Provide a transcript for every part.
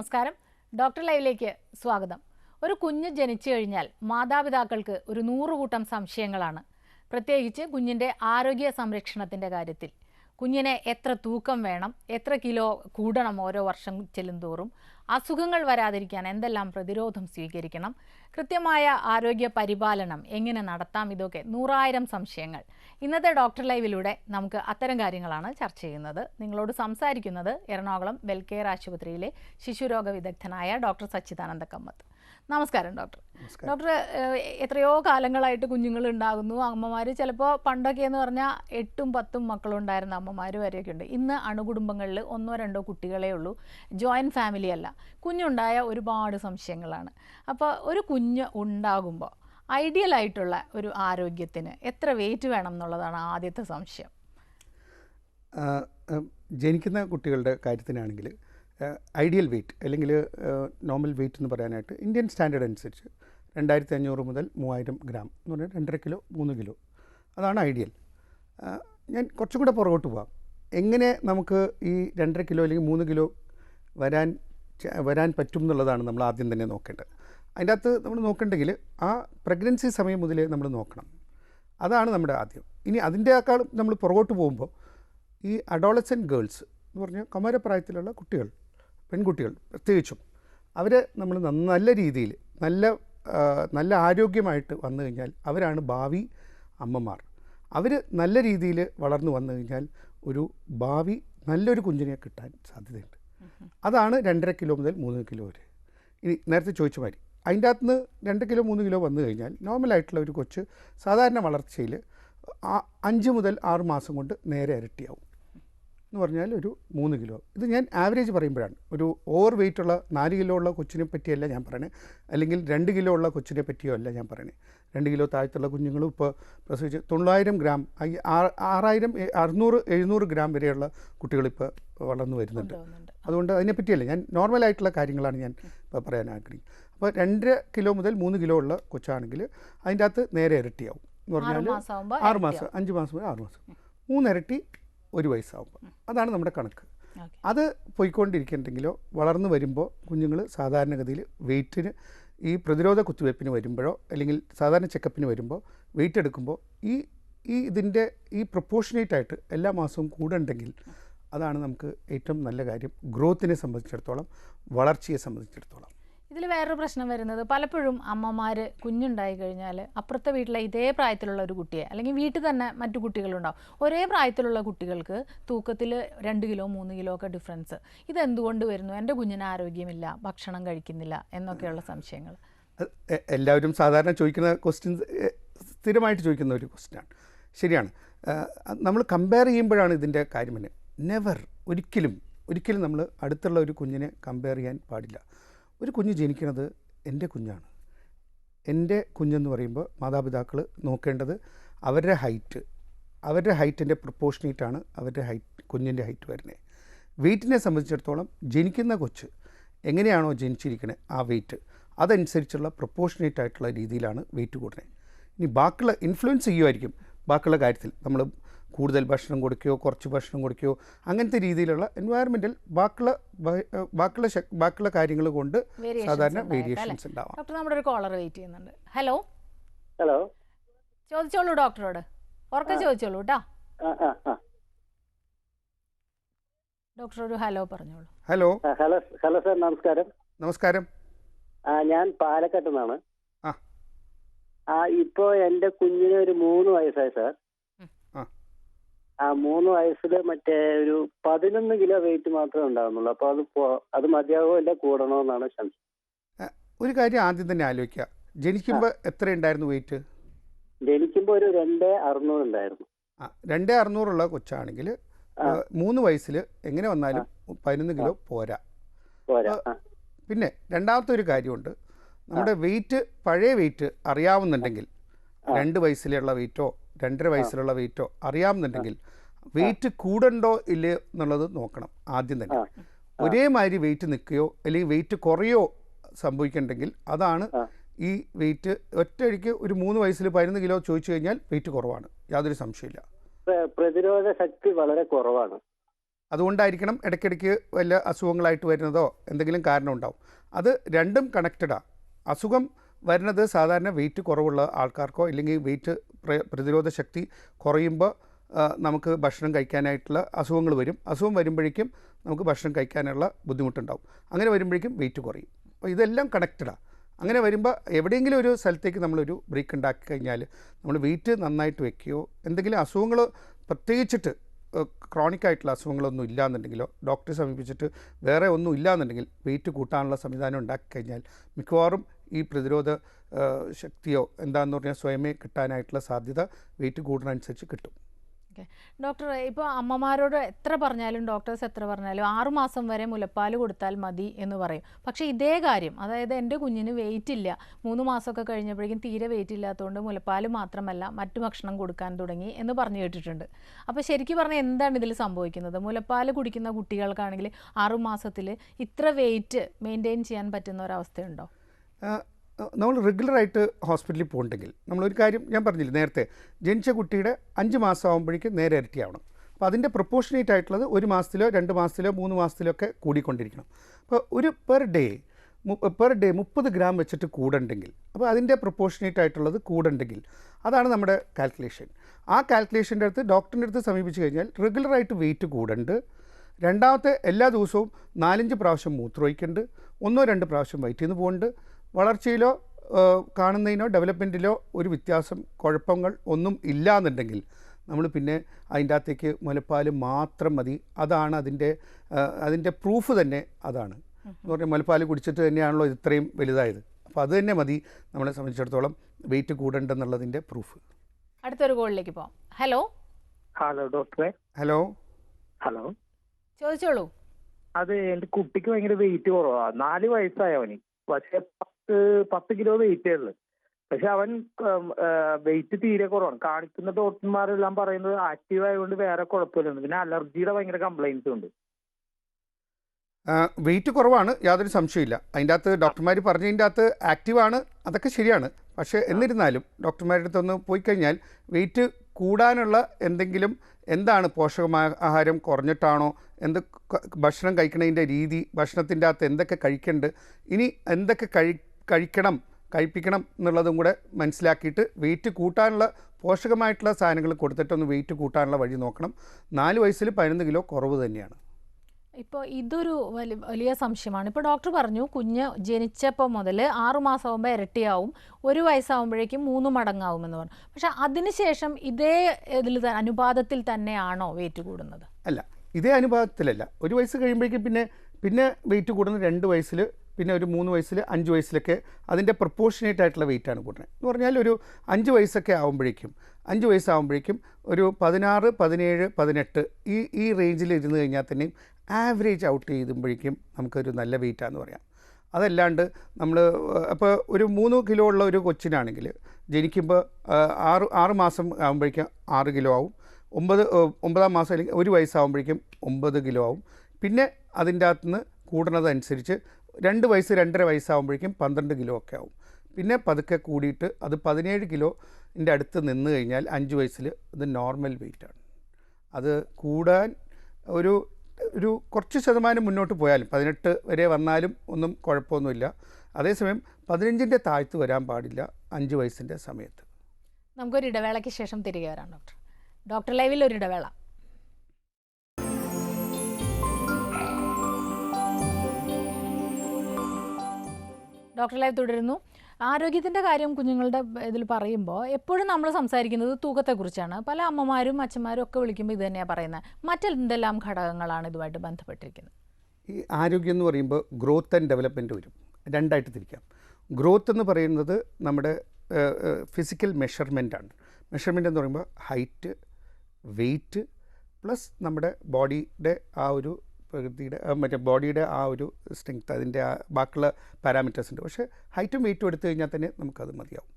നമസ്കാരം. ഡോക്ടർ ലൈവിലേക്ക് സ്വാഗതം. ഒരു കുഞ്ഞ് ജനിച്ചു കഴിഞ്ഞാൽ മാതാപിതാക്കൾക്ക് ഒരു നൂറുകൂട്ടം സംശയങ്ങളാണ്. പ്രത്യേകിച്ച് കുഞ്ഞിന്റെ ആരോഗ്യ സംരക്ഷണത്തിന്റെ കാര്യത്തിൽ. കുഞ്ഞിനെ എത്ര തൂക്കം വേണം എത്ര കിലോ കൂടണം ഓരോ വർഷം ചെല്ലുന്തോറും അസുഖങ്ങൾ വരാതിരിക്കാൻ എന്തെല്ലാം പ്രതിരോധം സ്വീകരിക്കണം? കൃത്യമായ ആരോഗ്യ പരിപാലനം എങ്ങനെ നടത്താം? ഇതൊക്കെ നൂറായിരം സംശയങ്ങൾ. ഇന്നത്തെ ഡോക്ടർ ലൈവിലൂടെ നമുക്ക് അത്തരം കാര്യങ്ങളാണ് ചർച്ച ചെയ്യുന്നത്. നിങ്ങളോട് സംസാരിക്കുന്നത് എറണാകുളം വെൽകെയർ ആശുപത്രിയിലെ ശിശുരോഗ വിദഗ്ധനായ ഡോക്ടർ സച്ചിദാനന്ദ കമ്മത്ത്. നമസ്കാരം ഡോക്ടർ. ഡോക്ടർ എത്രയോ കാലങ്ങളായിട്ട് കുഞ്ഞുങ്ങൾ ഉണ്ടാകുന്നു അമ്മമാർ ചിലപ്പോൾ പണ്ടൊക്കെ എന്ന് പറഞ്ഞാൽ എട്ടും പത്തും മക്കളുണ്ടായിരുന്ന അമ്മമാർ വരെയൊക്കെ ഉണ്ട്. ഇന്ന് അണുകുടുംബങ്ങളിൽ ഒന്നോ രണ്ടോ കുട്ടികളേ ഉള്ളൂ. ജോയിന്റ് ഫാമിലി അല്ല. കുഞ്ഞുണ്ടായ ഒരുപാട് സംശയങ്ങളാണ്. അപ്പോൾ ഒരു കുഞ്ഞ് ഉണ്ടാകുമ്പോൾ ഐഡിയൽ ആയിട്ടുള്ള ഒരു ആരോഗ്യത്തിന് എത്ര വെയിറ്റ് വേണം എന്നുള്ളതാണ് ആദ്യത്തെ സംശയം. ജനിക്കുന്ന കുട്ടികളുടെ കാര്യത്തിനാണെങ്കിൽ ഐഡിയൽ വെയിറ്റ് അല്ലെങ്കിൽ നോർമൽ വെയിറ്റ് എന്ന് പറയാനായിട്ട് ഇന്ത്യൻ സ്റ്റാൻഡേർഡ് അനുസരിച്ച് രണ്ടായിരത്തി അഞ്ഞൂറ് മുതൽ മൂവായിരം ഗ്രാം എന്ന് പറഞ്ഞാൽ രണ്ടര കിലോ മൂന്ന് കിലോ. അതാണ് ഐഡിയൽ ഞാൻ കുറച്ചും കൂടെ പുറകോട്ട് പോവാം. എങ്ങനെ നമുക്ക് ഈ രണ്ടര കിലോ അല്ലെങ്കിൽ മൂന്ന് കിലോ വരാൻ വരാൻ പറ്റും എന്നുള്ളതാണ് നമ്മൾ ആദ്യം തന്നെ നോക്കേണ്ടത്. അതിന്റെ അകത്ത് നമ്മൾ നോക്കേണ്ടെങ്കിൽ ആ പ്രഗ്നൻസി സമയം മുതലേ നമ്മൾ നോക്കണം. അതാണ് നമ്മുടെ ആദ്യം. ഇനി അതിന്റെക്കാളും നമ്മൾ പുറകോട്ട് പോകുമ്പോൾ ഈ അഡോളസൻ ഗേൾസ് എന്ന് പറഞ്ഞാൽ കൗമാരപ്രായത്തിലുള്ള കുട്ടികൾ പെൺകുട്ടികൾ പ്രത്യേകിച്ചും. അവർ നമ്മൾ നല്ല രീതിയിൽ നല്ല നല്ല ആരോഗ്യമായിട്ട് വന്നു കഴിഞ്ഞാൽ അവരാണ് ഭാവി അമ്മമാർ. അവർ നല്ല രീതിയിൽ വളർന്നു വന്നു കഴിഞ്ഞാൽ ഒരു ഭാവി നല്ലൊരു കുഞ്ഞിനെ കിട്ടാൻ സാധ്യതയുണ്ട്. അതാണ് രണ്ടര കിലോ മുതൽ മൂന്ന് കിലോ വരെ. ഇനി നേരത്തെ ചോദിച്ച മാതിരി അതിന്റെ അകത്ത് നിന്ന് രണ്ട് കിലോ മൂന്ന് കിലോ വന്നു കഴിഞ്ഞാൽ നോർമലായിട്ടുള്ള ഒരു കൊച്ച് സാധാരണ വളർച്ചയിൽ അഞ്ച് മുതൽ ആറ് മാസം കൊണ്ട് നേരെ ഇരട്ടിയാവും. എന്ന് പറഞ്ഞാൽ ഒരു മൂന്ന് കിലോ. ഇത് ഞാൻ ആവറേജ് പറയുമ്പോഴാണ്. ഒരു ഓവർ വെയിറ്റ് ഉള്ള നാല് കിലോ ഉള്ള കൊച്ചിനെ പറ്റിയല്ല ഞാൻ പറയണേ. അല്ലെങ്കിൽ രണ്ട് കിലോ ഉള്ള കൊച്ചിനെ പറ്റിയോ അല്ല ഞാൻ പറയണേ. രണ്ട് കിലോ താഴത്തുള്ള കുഞ്ഞുങ്ങളും ഇപ്പോൾ പ്രസവിച്ച് തൊള്ളായിരം ഗ്രാം ആറായിരം അറുന്നൂറ് എഴുന്നൂറ് ഗ്രാം വരെയുള്ള കുട്ടികളിപ്പോൾ വളർന്നു വരുന്നുണ്ട്. അതുകൊണ്ട് അതിനെ പറ്റിയല്ല ഞാൻ നോർമലായിട്ടുള്ള കാര്യങ്ങളാണ് ഞാൻ ഇപ്പോൾ പറയാൻ ആഗ്രഹിക്കുന്നത്. അപ്പോൾ രണ്ടര കിലോ മുതൽ മൂന്ന് കിലോ ഉള്ള കൊച്ചാണെങ്കിൽ അതിന്റെ അകത്ത് നേരെ ഇരട്ടിയാവും എന്ന് പറഞ്ഞാൽ ആറ് മാസം അഞ്ച് മാസം മുതൽ ആറ് മാസം. മൂന്നിരട്ടി ഒരു വയസ്സാകുമ്പോൾ അതാണ് നമ്മുടെ കണക്ക്. അത് പോയിക്കൊണ്ടിരിക്കുന്നുണ്ടെങ്കിലോ വളർന്നു വരുമ്പോൾ കുഞ്ഞുങ്ങൾ സാധാരണഗതിയിൽ വെയിറ്റിന് ഈ പ്രതിരോധ കുത്തിവയ്പ്പിന് വരുമ്പോഴോ അല്ലെങ്കിൽ സാധാരണ ചെക്കപ്പിന് വരുമ്പോൾ വെയിറ്റ് എടുക്കുമ്പോൾ ഈ ഈ ഇതിന്റെ ഈ പ്രൊപ്പോർഷനേറ്റ് ആയിട്ട് എല്ലാ മാസവും കൂടുണ്ടെങ്കിൽ അതാണ് നമുക്ക് ഏറ്റവും നല്ല കാര്യം. ഗ്രോത്തിനെ സംബന്ധിച്ചിടത്തോളം വളർച്ചയെ സംബന്ധിച്ചിടത്തോളം. ഇതിൽ വേറൊരു പ്രശ്നം വരുന്നത് പലപ്പോഴും അമ്മമാർ കുഞ്ഞുണ്ടായി കഴിഞ്ഞാൽ അപ്പുറത്തെ വീട്ടിലെ ഇതേ പ്രായത്തിലുള്ള ഒരു കുട്ടിയെ അല്ലെങ്കിൽ വീട്ടിൽ തന്നെ മറ്റു കുട്ടികളുണ്ടാവും. ഒരേ പ്രായത്തിലുള്ള കുട്ടികൾക്ക് തൂക്കത്തിൽ രണ്ട് കിലോ മൂന്ന് കിലോ ഒക്കെ ഡിഫറൻസ് ഇതെന്തുകൊണ്ട് വരുന്നു? എന്റെ കുഞ്ഞിന് ആരോഗ്യമില്ല ഭക്ഷണം കഴിക്കുന്നില്ല എന്നൊക്കെയുള്ള സംശയങ്ങൾ എല്ലാവരും സാധാരണ ചോദിക്കുന്ന ക്വസ്റ്റ്യൻസ് സ്ഥിരമായിട്ട് ചോദിക്കുന്ന ഒരു ക്വസ്റ്റ്യനാണ് ശരിയാണ്. നമ്മൾ കമ്പയർ ചെയ്യുമ്പോഴാണ് ഇതിന്റെ കാര്യം നെവർ ഒരിക്കലും ഒരിക്കലും നമ്മൾ അടുത്തുള്ള ഒരു കുഞ്ഞിനെ കമ്പയർ ചെയ്യാൻ പാടില്ല. ഒരു കുഞ്ഞ് ജനിക്കുന്നത് എന്റെ കുഞ്ഞാണ്. എന്റെ കുഞ്ഞെന്ന് പറയുമ്പോൾ മാതാപിതാക്കൾ നോക്കേണ്ടത് അവരുടെ ഹൈറ്റ് അവരുടെ ഹൈറ്റിന്റെ പ്രൊപ്പോഷനേറ്റാണ് അവരുടെ ഹൈറ്റ് കുഞ്ഞിന്റെ ഹൈറ്റ് വരുന്നത്. വെയിറ്റിനെ സംബന്ധിച്ചിടത്തോളം ജനിക്കുന്ന കൊച്ച് എങ്ങനെയാണോ ജനിച്ചിരിക്കുന്നത് ആ വെയിറ്റ് അതനുസരിച്ചുള്ള പ്രൊപ്പോർഷനേറ്റ് ആയിട്ടുള്ള രീതിയിലാണ് വെയിറ്റ് കൂടുന്നത്. ഇനി ബാക്കിയുള്ള ഇൻഫ്ലുവൻസ് ചെയ്യുമായിരിക്കും ബാക്കിയുള്ള കാര്യത്തിൽ നമ്മൾ കൂടുതൽ ഭക്ഷണം കൊടുക്കുകയോ കുറച്ച് ഭക്ഷണം കൊടുക്കുകയോ അങ്ങനത്തെ രീതിയിലുള്ള എൻവയറമെന്റിൽ ബാക്കിയുള്ള ബാക്കിയുള്ള ബാക്കിയുള്ള കാര്യങ്ങൾ കൊണ്ട് സാധാരണ വേരിയേഷൻസ് ഉണ്ടാവാം. ഡോക്ടർ നമ്മുടെ ഒരു കോളർ വെയിറ്റ് ചെയ്യുന്നുണ്ട്. ഹലോ ഹലോ ചോദിച്ചോളൂ ഡോക്ടറോട്. ഉറക്കെ ചോദിച്ചോളൂ കേട്ടോ. ഡോക്ടർ ഒരു ഹലോ പറഞ്ഞോളൂ. ഹലോ? ഹലോ ഹലോ സാർ നമസ്കാരം. നമസ്കാരം. ആ ഞാൻ പാലക്കാട്ട് നിന്നാണ് ആ. ആ ഇപ്പോ എന്റെ കുഞ്ഞിന് ഒരു മൂന്ന് വയസ്സായി സാർ. ആ മൂന്ന് വയസ്സിൽ മറ്റേ ഒരു പതിനൊന്ന് കിലോ വെയിറ്റ് മാത്രമേ ഉണ്ടാവുന്നുള്ളൂ. അപ്പൊ അത് അത് മതിയാവോ അല്ല കൂടണോ എന്നാണ് സംശയം ഒരു കാര്യം ആദ്യം തന്നെ ആലോചിക്കുക ജനിക്കുമ്പോൾ എത്ര ഉണ്ടായിരുന്നു വെയിറ്റ് ജനിക്കുമ്പോ ഒരു രണ്ട് അറുന്നൂറ് ഉണ്ടായിരുന്നു. ആ രണ്ട് അറുന്നൂറുള്ള കൊച്ചാണെങ്കിൽ മൂന്ന് വയസ്സിൽ എങ്ങനെ വന്നാലും പതിനൊന്ന് കിലോ പോരാ. പോരാ പിന്നെ രണ്ടാമത്തെ ഒരു കാര്യമുണ്ട്. നമ്മുടെ വെയിറ്റ് പഴയ വെയിറ്റ് അറിയാവുന്നുണ്ടെങ്കിൽ രണ്ട് വയസ്സിലുള്ള വെയിറ്റോ രണ്ടര വയസ്സിലുള്ള വെയിറ്റോ അറിയാവുന്നുണ്ടെങ്കിൽ വെയിറ്റ് കൂടണ്ടോ ഇല്ലയോ എന്നുള്ളത് നോക്കണം ആദ്യം തന്നെ. ഒരേമാതിരി വെയിറ്റ് നിൽക്കുകയോ അല്ലെങ്കിൽ വെയിറ്റ് കുറയോ സംഭവിക്കണ്ടെങ്കിൽ അതാണ് ഈ വെയിറ്റ് ഒറ്റയടിക്ക് ഒരു മൂന്ന് വയസ്സിൽ പതിനൊന്ന് കിലോ ചോദിച്ചു കഴിഞ്ഞാൽ വെയിറ്റ് കുറവാണ്. യാതൊരു സംശയമില്ല പ്രതിരോധ ശക്തി വളരെ കുറവാണ്. അതുകൊണ്ടായിരിക്കണം ഇടയ്ക്കിടയ്ക്ക് വല്ല അസുഖങ്ങളായിട്ട് വരുന്നതോ എന്തെങ്കിലും കാരണം ഉണ്ടാവും. അത് രണ്ടും കണക്റ്റഡാണ് അസുഖം വരുന്നത് സാധാരണ വെയിറ്റ് കുറവുള്ള ആൾക്കാർക്കോ അല്ലെങ്കിൽ വെയിറ്റ് പ്രതിരോധ ശക്തി കുറയുമ്പോൾ നമുക്ക് ഭക്ഷണം കഴിക്കാനായിട്ടുള്ള അസുഖങ്ങൾ വരും. അസുഖം വരുമ്പോഴേക്കും നമുക്ക് ഭക്ഷണം കഴിക്കാനുള്ള ബുദ്ധിമുട്ടുണ്ടാവും. അങ്ങനെ വരുമ്പോഴേക്കും വെയിറ്റ് കുറയും. അപ്പോൾ ഇതെല്ലാം കണക്റ്റഡാണ് അങ്ങനെ വരുമ്പോൾ എവിടെയെങ്കിലും ഒരു സ്ഥലത്തേക്ക് നമ്മളൊരു ബ്രേക്ക് ഉണ്ടാക്കി കഴിഞ്ഞാൽ നമ്മൾ വെയിറ്റ് നന്നായിട്ട് വെക്കുകയോ എന്തെങ്കിലും അസുഖങ്ങൾ പ്രത്യേകിച്ചിട്ട് ക്രോണിക് ആയിട്ടുള്ള അസുഖങ്ങളൊന്നും ഇല്ലാന്നുണ്ടെങ്കിലോ ഡോക്ടറെ സമീപിച്ചിട്ട് വേറെ ഒന്നും ഇല്ലാന്നുണ്ടെങ്കിൽ വെയിറ്റ് കൂട്ടാനുള്ള സംവിധാനം ഉണ്ടാക്കി കഴിഞ്ഞാൽ മിക്കവാറും ഈ പ്രതിരോധ ശക്തിയോ എന്താണെന്ന് പറഞ്ഞാൽ സ്വയമേ കിട്ടാനായിട്ടുള്ള സാധ്യത വെയിറ്റ് കൂടുന്നതനുസരിച്ച് കിട്ടും. ഡോക്ടർ ഇപ്പോൾ അമ്മമാരോട് എത്ര പറഞ്ഞാലും ഡോക്ടേഴ്സ് എത്ര പറഞ്ഞാലും ആറുമാസം വരെ മുലപ്പാൽ കൊടുത്താൽ മതി എന്ന് പറയും. പക്ഷേ ഇതേ കാര്യം അതായത് എന്റെ കുഞ്ഞിന് വെയിറ്റ് ഇല്ല. മൂന്ന് മാസമൊക്കെ കഴിഞ്ഞപ്പോഴേക്കും തീരെ വെയിറ്റ് ഇല്ലാത്തതുകൊണ്ട് മുലപ്പാൽ മാത്രമല്ല മറ്റു ഭക്ഷണം കൊടുക്കാൻ തുടങ്ങി എന്ന് പറഞ്ഞു കേട്ടിട്ടുണ്ട്. അപ്പോൾ ശരിക്കും പറഞ്ഞാൽ എന്താണ് ഇതിൽ സംഭവിക്കുന്നത്? മുലപ്പാൽ കുടിക്കുന്ന കുട്ടികൾക്കാണെങ്കിൽ ആറുമാസത്തിൽ ഇത്ര വെയിറ്റ് മെയിന്റെയിൻ ചെയ്യാൻ പറ്റുന്ന ഒരവസ്ഥയുണ്ടോ നമ്മൾ റെഗുലറായിട്ട് ഹോസ്പിറ്റലിൽ പോകണ്ടെങ്കിൽ നമ്മളൊരു കാര്യം ഞാൻ പറഞ്ഞില്ല നേരത്തെ ജനിച്ച കുട്ടിയുടെ അഞ്ച് മാസം ആകുമ്പോഴേക്കും നേരെ ഇരട്ടിയാവണം. അപ്പോൾ അതിന്റെ പ്രൊപ്പോർഷനേറ്റ് ആയിട്ടുള്ളത് ഒരു മാസത്തിലോ രണ്ട് മാസത്തിലോ മൂന്ന് മാസത്തിലോ ഒക്കെ കൂടിക്കൊണ്ടിരിക്കണം. അപ്പോൾ ഒരു പെർ ഡേ പെർ ഡേ മുപ്പത് ഗ്രാം വെച്ചിട്ട് കൂടുണ്ടെങ്കിൽ അപ്പോൾ അതിന്റെ പ്രൊപ്പോർഷനേറ്റ് ആയിട്ടുള്ളത് കൂടുണ്ടെങ്കിൽ അതാണ് നമ്മുടെ കാൽക്കുലേഷൻ ആ കാൽക്കുലേഷന്റെ അടുത്ത് ഡോക്ടറിന്റെ അടുത്ത് സമീപിച്ച് കഴിഞ്ഞാൽ റെഗുലറായിട്ട് വെയിറ്റ് കൂടുണ്ട് രണ്ടാമത്തെ എല്ലാ ദിവസവും നാലഞ്ച് പ്രാവശ്യം മൂത്രമൊഴിക്കുന്നുണ്ട്. ഒന്നോ രണ്ട് പ്രാവശ്യം വയറ്റിൽ നിന്ന് പോകുന്നുണ്ട്. വളർച്ചയിലോ കാണുന്നതിനോ ഡെവലപ്മെന്റിലോ ഒരു വ്യത്യാസം കുഴപ്പങ്ങൾ ഒന്നും ഇല്ല എന്നുണ്ടെങ്കിൽ നമ്മൾ പിന്നെ അതിന്റെ അകത്തേക്ക് മുലപ്പാൽ മാത്രം മതി. അതാണ് അതിന്റെ അതിന്റെ പ്രൂഫ് തന്നെ അതാണ്. എന്ന് പറഞ്ഞാൽ മുലപ്പാൽ കുടിച്ചിട്ട് തന്നെയാണല്ലോ ഇത്രയും വലുതായത്. അപ്പോൾ അത് തന്നെ മതി. നമ്മളെ സംബന്ധിച്ചിടത്തോളം വെയിറ്റ് കൂടണ്ടെന്നുള്ളതിന്റെ പ്രൂഫ്. അടുത്തൊരു കോളിലേക്ക് പോകാം ഹലോ? ഹലോ ഡോക്ടറെ. ഹലോ? ഹലോ? ചോദിച്ചോളൂ. അത് എന്റെ കുട്ടിക്ക് ഭയങ്കര വെയിറ്റ് കുറവാ. നാല് വയസ്സായവന് പക്ഷെ പത്ത് കിലോ വെയിറ്റേ ഉള്ളു. പക്ഷെ അവൻ വെയിറ്റ് തീരെ കുറവാണ്. കാണിക്കുന്ന ഡോക്ടർമാരെല്ലാം പറയുന്നത് ആക്റ്റീവ് ആയതുകൊണ്ട് വേറെ കുഴപ്പമില്ല പിന്നെ അലർജിയുടെ ഭയങ്കര കംപ്ലൈൻസ് ഉണ്ട്. വെയിറ്റ് കുറവാണ്. യാതൊരു സംശയമില്ല അതിന്റെ അകത്ത് ഡോക്ടർമാർ പറഞ്ഞതിന്റെ അകത്ത് ആക്റ്റീവാണ് അതൊക്കെ ശരിയാണ്. പക്ഷേ എന്നിരുന്നാലും ഡോക്ടർമാരുടെ അടുത്തൊന്ന് പോയി കഴിഞ്ഞാൽ വെയിറ്റ് കൂടാനുള്ള എന്തെങ്കിലും എന്താണ് പോഷക ആഹാരം കുറഞ്ഞിട്ടാണോ? എന്ത് ഭക്ഷണം കഴിക്കുന്നതിന്റെ രീതി ഭക്ഷണത്തിന്റെ അകത്ത് എന്തൊക്കെ കഴിക്കേണ്ടത് ഇനി എന്തൊക്കെ കഴി കഴിക്കണം കഴിപ്പിക്കണം എന്നുള്ളതും കൂടെ മനസ്സിലാക്കിയിട്ട് വെയിറ്റ് കൂട്ടാനുള്ള പോഷകമായിട്ടുള്ള സാധനങ്ങൾ കൊടുത്തിട്ടൊന്ന് വെയിറ്റ് കൂട്ടാനുള്ള വഴി നോക്കണം. നാല് വയസ്സിൽ പതിനൊന്ന് കിലോ കുറവ് തന്നെയാണ്. ഇപ്പോൾ ഇതൊരു വലിയ വലിയ സംശയമാണ്. ഇപ്പോൾ ഡോക്ടർ പറഞ്ഞു കുഞ്ഞ് ജനിച്ചപ്പോൾ മുതൽ ആറുമാസമാകുമ്പോൾ ഇരട്ടിയാവും ഒരു വയസ്സാകുമ്പോഴേക്കും മൂന്ന് മടങ്ങാവും എന്ന് പറഞ്ഞു. പക്ഷേ അതിനുശേഷം ഇതേ ഇതിൽ അനുപാതത്തിൽ തന്നെയാണോ വെയിറ്റ് കൂടുന്നത്? അല്ല ഇതേ അനുപാതത്തിലല്ല. ഒരു വയസ്സ് കഴിയുമ്പോഴേക്കും പിന്നെ പിന്നെ വെയിറ്റ് കൂടുന്നത് രണ്ട് വയസ്സിൽ പിന്നെ ഒരു മൂന്ന് വയസ്സിൽ അഞ്ച് വയസ്സിലൊക്കെ അതിന്റെ പ്രപ്പോർഷനേറ്റ് ആയിട്ടുള്ള വെയിറ്റാണ് കൂട്ടുന്നത് എന്ന് പറഞ്ഞാൽ ഒരു അഞ്ച് വയസ്സൊക്കെ ആകുമ്പോഴേക്കും അഞ്ച് വയസ്സാകുമ്പോഴേക്കും ഒരു പതിനാറ് പതിനേഴ് പതിനെട്ട് ഈ ഈ റേഞ്ചിൽ ഇരുന്ന് കഴിഞ്ഞാൽ തന്നെയും ആവറേജ് ഔട്ട് ചെയ്യുമ്പോഴേക്കും നമുക്കൊരു നല്ല വെയിറ്റാന്ന് പറയാം. അതല്ലാണ്ട് നമ്മൾ അപ്പോൾ ഒരു മൂന്ന് കിലോ ഉള്ള ഒരു കൊച്ചിനാണെങ്കിൽ ജനിക്കുമ്പോൾ ആറ് ആറ് മാസം ആകുമ്പോഴേക്കും ആറ് കിലോ ആവും. ഒമ്പത് ഒമ്പതാം മാസം അല്ലെങ്കിൽ ഒരു വയസ്സാകുമ്പോഴേക്കും ഒമ്പത് കിലോ ആവും. പിന്നെ അതിന്റെ അകത്തുനിന്ന് കൂടുന്നതനുസരിച്ച് രണ്ട് വയസ്സ് രണ്ടര വയസ്സാകുമ്പോഴേക്കും പന്ത്രണ്ട് കിലോ ഒക്കെ ആവും. പിന്നെ പതുക്കെ കൂടിയിട്ട് അത് പതിനേഴ് കിലോന്റെ അടുത്ത് നിന്ന് കഴിഞ്ഞാൽ അഞ്ച് വയസ്സിൽ ഇത് നോർമൽ വെയിറ്റാണ് അത് കൂടാൻ ഒരു ഒരു കുറച്ച് ശതമാനം മുന്നോട്ട് പോയാലും പതിനെട്ട് വരെ വന്നാലും ഒന്നും കുഴപ്പമൊന്നുമില്ല. അതേസമയം പതിനഞ്ചിന്റെ താഴ്ത്ത് വരാൻ പാടില്ല അഞ്ച് വയസ്സിന്റെ സമയത്ത്. നമുക്കൊരു ഇടവേളയ്ക്ക് ശേഷം തിരികെ വരാം ഡോക്ടർ. ഡോക്ടർ ലൈവിൽ ഒരു ഇടവേള. ഡോക്ടർ ലൈവ് തുടരുന്നു. ആരോഗ്യത്തിന്റെ കാര്യം കുഞ്ഞുങ്ങളുടെ ഇതിൽ പറയുമ്പോൾ എപ്പോഴും നമ്മൾ സംസാരിക്കുന്നത് തൂക്കത്തെക്കുറിച്ചാണ്. പല അമ്മമാരും അച്ഛന്മാരും ഒക്കെ വിളിക്കുമ്പോൾ ഇത് തന്നെയാണ് പറയുന്നത്. മറ്റെന്തെല്ലാം ഘടകങ്ങളാണ് ഇതുമായിട്ട് ബന്ധപ്പെട്ടിരിക്കുന്നത്? ഈ ആരോഗ്യം എന്ന് പറയുമ്പോൾ ഗ്രോത്ത് ആൻഡ് ഡെവലപ്മെന്റ് വരും. രണ്ടായിട്ട് തിരിക്കാം. ഗ്രോത്ത് എന്ന് പറയുന്നത് നമ്മുടെ ഫിസിക്കൽ മെഷർമെന്റാണ് മെഷർമെന്റ് എന്ന് പറയുമ്പോൾ ഹൈറ്റ് വെയ്റ്റ് പ്ലസ് നമ്മുടെ ബോഡിയുടെ ആ ഒരു പ്രകൃതിയുടെ മറ്റേ ബോഡിയുടെ ആ ഒരു സ്ട്രെങ്ത് അതിന്റെ ആ ബാക്കിയുള്ള പാരാമീറ്റേഴ്സ് ഉണ്ട്. പക്ഷേ ഹൈറ്റും വെയിറ്റും എടുത്തു കഴിഞ്ഞാൽ തന്നെ നമുക്കത് മതിയാവും.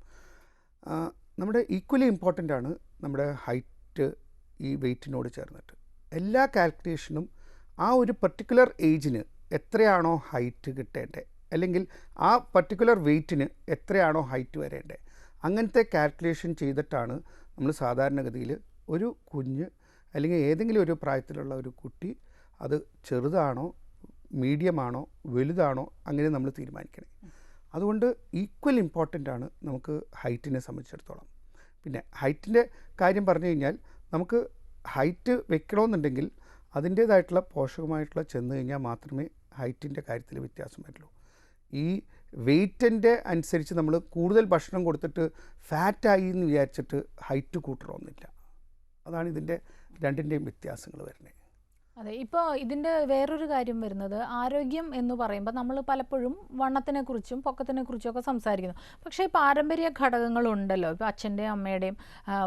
നമ്മുടെ ഈക്വലി ഇമ്പോർട്ടന്റ് ആണ് നമ്മുടെ ഹൈറ്റ് ഈ വെയിറ്റിനോട് ചേർന്നിട്ട്. എല്ലാ കാൽക്കുലേഷനും ആ ഒരു പർട്ടിക്കുലർ ഏജിന് എത്രയാണോ ഹൈറ്റ് കിട്ടേണ്ടത് അല്ലെങ്കിൽ ആ പർട്ടിക്കുലർ വെയിറ്റിന് എത്രയാണോ ഹൈറ്റ് വരേണ്ടത് അങ്ങനത്തെ കാൽക്കുലേഷൻ ചെയ്തിട്ടാണ് നമ്മൾ സാധാരണഗതിയിൽ ഒരു കുഞ്ഞ് അല്ലെങ്കിൽ ഏതെങ്കിലും ഒരു പ്രായത്തിലുള്ള ഒരു കുട്ടി അത് ചെറുതാണോ മീഡിയമാണോ വലുതാണോ അങ്ങനെ നമ്മൾ തീരുമാനിക്കണം. അതുകൊണ്ട് ഈക്വൽ ഇമ്പോർട്ടന്റ് ആണ് നമുക്ക് ഹൈറ്റിനെ സംബന്ധിച്ചിടത്തോളം. പിന്നെ ഹൈറ്റിന്റെ കാര്യം പറഞ്ഞു കഴിഞ്ഞാൽ നമുക്ക് ഹൈറ്റ് വെക്കണമെന്നുണ്ടെങ്കിൽ അതിന്റേതായിട്ടുള്ള പോഷകമായിട്ടുള്ള ചെന്ന് കഴിഞ്ഞാൽ മാത്രമേ ഹൈറ്റിന്റെ കാര്യത്തിൽ വ്യത്യാസം വരുള്ളൂ. ഈ വെയ്റ്റിന്റെ അനുസരിച്ച് നമ്മൾ കൂടുതൽ ഭക്ഷണം കൊടുത്തിട്ട് ഫാറ്റായി എന്ന് വിചാരിച്ചിട്ട് ഹൈറ്റ് കൂട്ടണമെന്നില്ല. അതാണ് ഇതിന്റെ രണ്ടിന്റെയും വ്യത്യാസങ്ങൾ വരുന്നത്. അതെ ഇപ്പോൾ ഇതിന്റെ വേറൊരു കാര്യം വരുന്നത് ആരോഗ്യം എന്ന് പറയുമ്പോൾ നമ്മൾ പലപ്പോഴും വണ്ണത്തിനെ കുറിച്ചും പൊക്കത്തിനെ കുറിച്ചും ഒക്കെ സംസാരിക്കുന്നു. പക്ഷേ പാരമ്പര്യ ഘടകങ്ങളുണ്ടല്ലോ ഇപ്പോൾ അച്ഛന്റെയും അമ്മയുടെയും